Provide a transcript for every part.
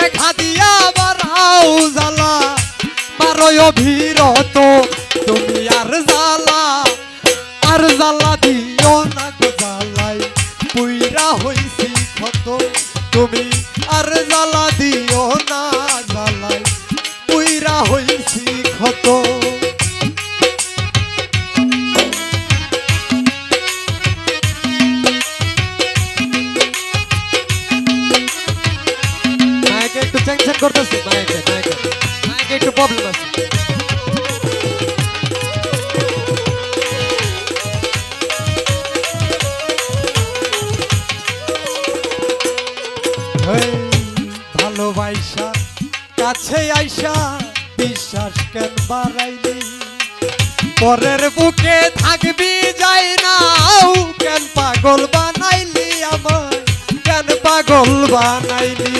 দেখা দিয়া বারাও জ্বালা। বারোয় অভিরত তুমি আর জ্বালা। আর জ্বালা দিও না গো জ্বালাই। পুইরা হইছি ক্ষত, তুমি আর জ্বালা দিও না জ্বালাই। পুইরা হইছি ক্ষত করতেছি? একটু প্রবলেম আছে। হেই, ভালোবাসা কাছে আইসা বিশ্বাস কেন বাড়াইলি? পরের বুকে থাকবি যাই না কেন পাগল বানাইলি আমার কেন পাগল বানাইলি?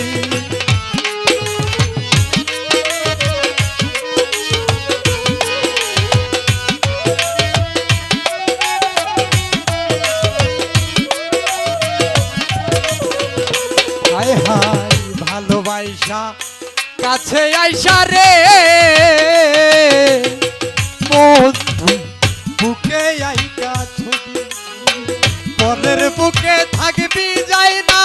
ভালোবাসা কাছে আইসা রে। বুকে আইকা বুকে থাকবি যাই না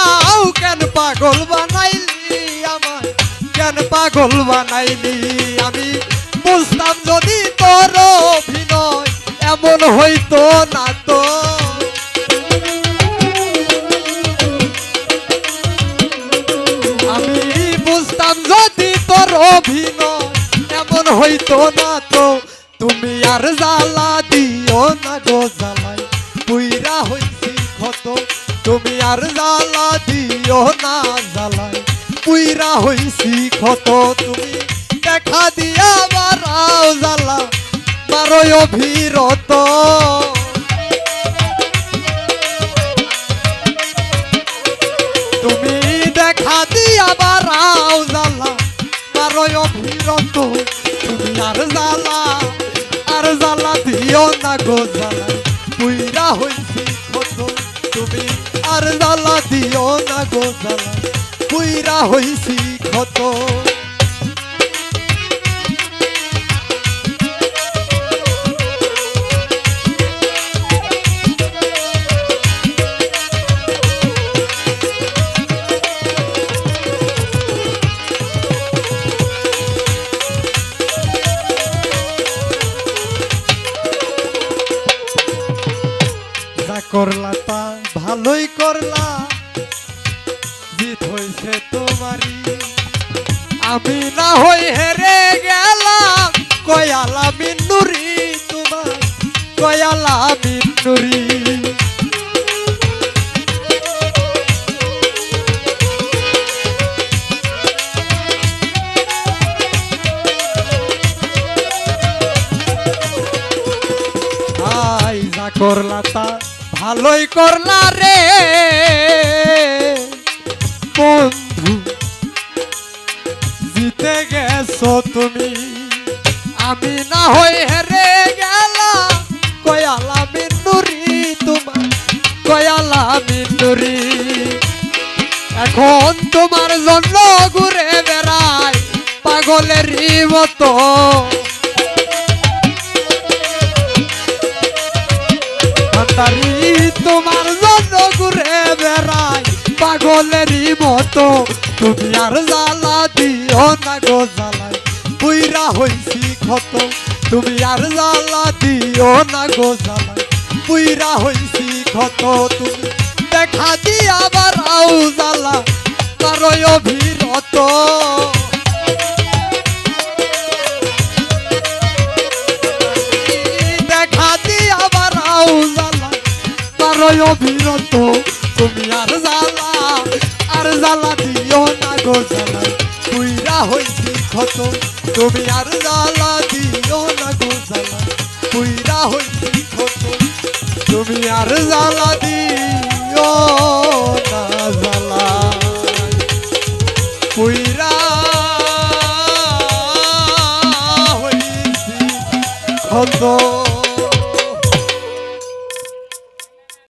কেন পাগল বানাইলি আমার কেন পাগল বানাইলি আমি? বুঝতাম যদি তোর অভিনয় এমন হইতো না অভিনয় এমন হইতো না তো। তুমি আর জ্বালা দিও না গো জ্বালাই পুইরা হইছি ক্ষত। তুমি আর জ্বালা দিও না জ্বালাই পুইরা হইছি ক্ষত। তুমি দেখা দিয়া বারাও জ্বালা। বারোয় অভিরত। তুমি দেখা দিয়া বারাও আর জ্বালা আর জ্বালা দিও না গো জ্বালা। পুইরা হইছি ক্ষত তুমি, আর জ্বালা দিও না গো জ্বালা। পুইরা হইছি ক্ষত ভালোই করলা, জিত হইছে তোমারই। আমি না হই হেরে গেলাম, কয়ালা মিন্নুরি তোমার, কয়ালা মিন্নুরি তা ভালোই করলা রে। বন্ধু, জিতে গেছো তুমি। আমি না হই হেরে গেলাম। কয়ালা মিন্নুরি তোমার, কয়ালা মিন্নুরি এখন তোমার জন্য ঘুরে বেড়াই পাগলেরই মতো। ভান্ডারি পাগলেরই মতো। তুমি আর জ্বালা দিও না গো জ্বালাই বুইরা হইছি ক্ষত। তুমি আর জ্বালা দিও না গো জ্বালাই বুইরা হইছি ক্ষত। তুমি দেখা দিয়া আবার আউ জ্বালা, তারই অভিরত। তুমি আর জ্বালা তুমি আর জ্বালা দিও না গো জ্বালা পুইরা হইছি কত। তুমি আর জ্বালা দিও।